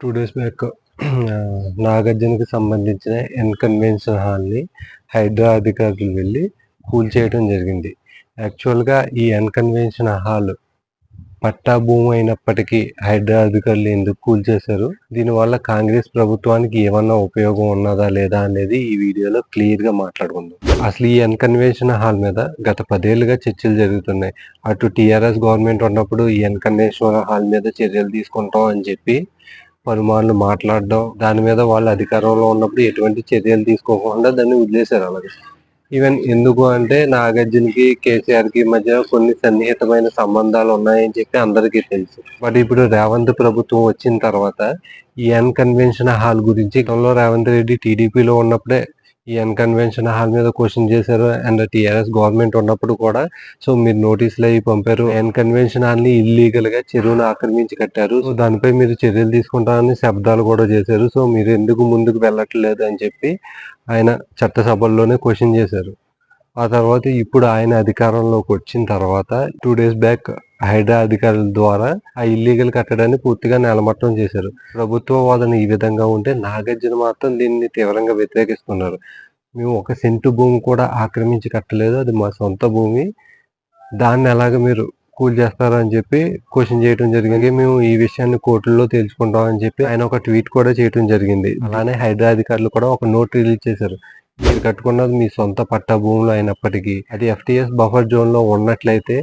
Two days back నాగార్జునకి సంబంధించిన ఎన్కన్వెన్షన్ హాల్ని హైడ్రా అధికారులు వెళ్ళి కూల్ చేయడం జరిగింది. యాక్చువల్గా ఈ ఎన్కన్వెన్షన్ హాల్ పట్టా భూమి అయినప్పటికీ హైడ్రా అధికారులు ఎందుకు కూల్ చేశారు? దీనివల్ల కాంగ్రెస్ ప్రభుత్వానికి ఏమన్నా ఉపయోగం ఉన్నదా లేదా అనేది ఈ వీడియోలో క్లియర్గా మాట్లాడుకుందాం. అసలు ఈ ఎన్కన్వెన్షన్ హాల్ మీద గత పదేళ్ళుగా చర్చలు జరుగుతున్నాయి. అటు టీఆర్ఎస్ గవర్నమెంట్ ఉన్నప్పుడు ఈ ఎన్కన్వెన్షన్ హాల్ మీద చర్యలు తీసుకుంటాం అని చెప్పి పలుమార్లు మాట్లాడడం దాని మీద వాళ్ళు అధికారంలో ఉన్నప్పుడు ఎటువంటి చర్యలు తీసుకోకుండా దాన్ని వదిలేశారు అలాగే. ఈవెన్ ఎందుకు అంటే నాగార్జునకి కేసీఆర్కి మధ్య కొన్ని సన్నిహితమైన సంబంధాలు ఉన్నాయని చెప్పి అందరికీ తెలుసు. బట్ ఇప్పుడు రేవంత్ ప్రభుత్వం వచ్చిన తర్వాత ఈ ఎన్ కన్వెన్షన్ హాల్ గురించి గతంలో రేవంత్ రెడ్డి టీడీపీలో ఉన్నప్పుడే ఈ అన్కన్వెన్షన్ హాల్ మీద క్వశ్చన్ చేశారు అండ్ టీఆర్ఎస్ గవర్నమెంట్ ఉన్నప్పుడు కూడా. సో మీరు నోటీసులు అవి పంపారు. అన్కన్వెన్షన్ హాల్ని ఇల్లీగల్గా చెరువును ఆక్రమించి కట్టారు. సో దానిపై మీరు చర్యలు తీసుకుంటారని శబ్దాలు కూడా చేశారు. సో మీరు ఎందుకు ముందుకు వెళ్ళట్లేదు అని చెప్పి ఆయన చట్టసభల్లోనే క్వశ్చన్ చేశారు. ఆ తర్వాత ఇప్పుడు ఆయన అధికారంలోకి వచ్చిన తర్వాత టూ డేస్ బ్యాక్ హైడ్రా అధికారుల ద్వారా ఆ ఇల్లీగల్ కట్టడాన్ని పూర్తిగా నేలమట్టం చేశారు. ప్రభుత్వ వాదన ఈ విధంగా ఉంటే నాగార్జున మాత్రం దీన్ని తీవ్రంగా వ్యతిరేకిస్తున్నారు. మేము ఒక సెంటు భూమి కూడా ఆక్రమించి కట్టలేదు. అది మా సొంత భూమి. దాన్ని ఎలాగ మీరు కూల్ చేస్తారని చెప్పి క్వశ్చన్ చేయడం జరిగింది. మేము ఈ విషయాన్ని కోర్టుల్లో తేల్చుకుంటాం అని చెప్పి ఆయన ఒక ట్వీట్ కూడా చేయడం జరిగింది. అలానే హైడ్రా అధికారులు కూడా ఒక నోట్ రిలీజ్ చేశారు. మీరు కట్టుకున్నది మీ సొంత పట్టా భూములు అయినప్పటికీ అది ఎఫ్టీఎస్ బఫర్ జోన్లో ఉన్నట్లయితే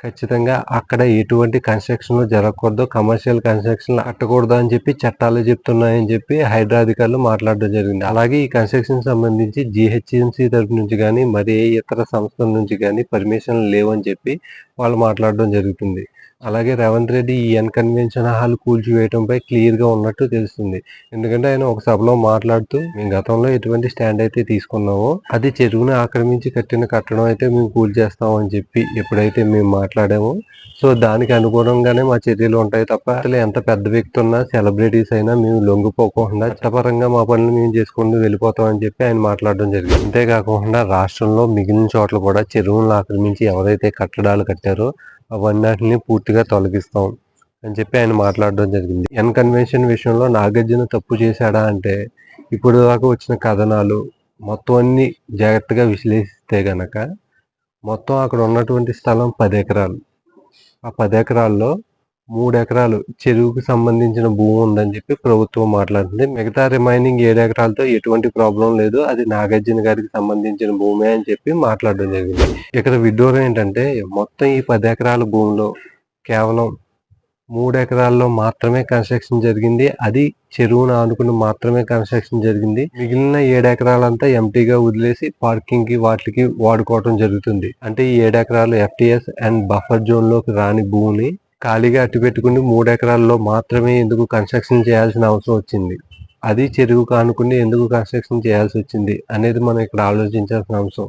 ఖచ్చితంగా అక్కడ ఎటువంటి కన్స్ట్రక్షన్లు జరగకూడదు. కమర్షియల్ కన్స్ట్రక్షన్లు అట్టకూడదు అని చెప్పి చట్టాలు చెప్తున్నాయని చెప్పి హైడ్రా అధికారులు మాట్లాడడం జరిగింది. అలాగే ఈ కన్స్ట్రక్షన్ సంబంధించి జిహెచ్ఎంసీ తరపు నుంచి కానీ మరి ఏ ఇతర సంస్థల నుంచి కానీ పర్మిషన్ లేవని చెప్పి వాళ్ళు మాట్లాడడం జరుగుతుంది. అలాగే రేవంత్ రెడ్డి ఈ అన్కన్వెన్షన్ హాల్ కూల్చివేయడంపై క్లియర్గా ఉన్నట్టు తెలుస్తుంది. ఎందుకంటే ఆయన ఒక సభలో మాట్లాడుతూ మేము గతంలో ఎటువంటి స్టాండ్ అయితే తీసుకున్నామో అది చెరువుని ఆక్రమించి కట్టిన కట్టడం అయితే మేము కూల్చేస్తామని అని చెప్పి ఎప్పుడైతే మేము మాట్లాడామో సో దానికి అనుగుణంగానే మా చర్యలు ఉంటాయి తప్ప అసలు ఎంత పెద్ద వ్యక్తి ఉన్నా సెలబ్రిటీస్ అయినా మేము లొంగిపోకుండా చట్టపరంగా మా పనులు మేము చేసుకుంటూ వెళ్ళిపోతామని చెప్పి ఆయన మాట్లాడడం జరిగింది. అంతేకాకుండా రాష్ట్రంలో మిగిలిన చోట్ల కూడా చెరువులను ఆక్రమించి ఎవరైతే కట్టడాలు కట్టారు అవన్నిటిని పూర్తిగా తొలగిస్తాం అని చెప్పి ఆయన మాట్లాడడం జరిగింది. ఎన్ కన్వెన్షన్ విషయంలో నాగార్జున తప్పు చేశాడా అంటే ఇప్పుడు దాకా వచ్చిన కథనాలు మొత్తం అన్ని జాగ్రత్తగా విశ్లేషిస్తే గనక మొత్తం అక్కడ ఉన్నటువంటి స్థలం పది ఎకరాలు. ఆ పది ఎకరాల్లో మూడు ఎకరాలు చెరువుకు సంబంధించిన భూమి ఉందని చెప్పి ప్రభుత్వం మాట్లాడుతుంది. మిగతా రిమైనింగ్ ఏడు ఎకరాలతో ఎటువంటి ప్రాబ్లం లేదు. అది నాగార్జున గారికి సంబంధించిన భూమి అని చెప్పి మాట్లాడడం జరిగింది. ఇక్కడ విడ్డూరం ఏంటంటే మొత్తం ఈ పది ఎకరాల భూమిలో కేవలం మూడు ఎకరాల్లో మాత్రమే కన్స్ట్రక్షన్ జరిగింది. అది చెరువును ఆనుకుని మాత్రమే కన్స్ట్రక్షన్ జరిగింది. మిగిలిన ఏడు ఎకరాలంతా ఎంటీగా వదిలేసి పార్కింగ్కి వాటికి వాడుకోవడం జరుగుతుంది. అంటే ఈ ఏడు ఎకరాలు ఎఫ్టీఎస్ అండ్ బఫర్ జోన్లోకి రాని భూమిని ఖాళీగా అట్టు పెట్టుకుని మూడు ఎకరాల్లో మాత్రమే ఎందుకు కన్స్ట్రక్షన్ చేయాల్సిన అవసరం వచ్చింది? అది చెరువు కానుకుని ఎందుకు కన్స్ట్రక్షన్ చేయాల్సి వచ్చింది అనేది మనం ఇక్కడ ఆలోచించాల్సిన అంశం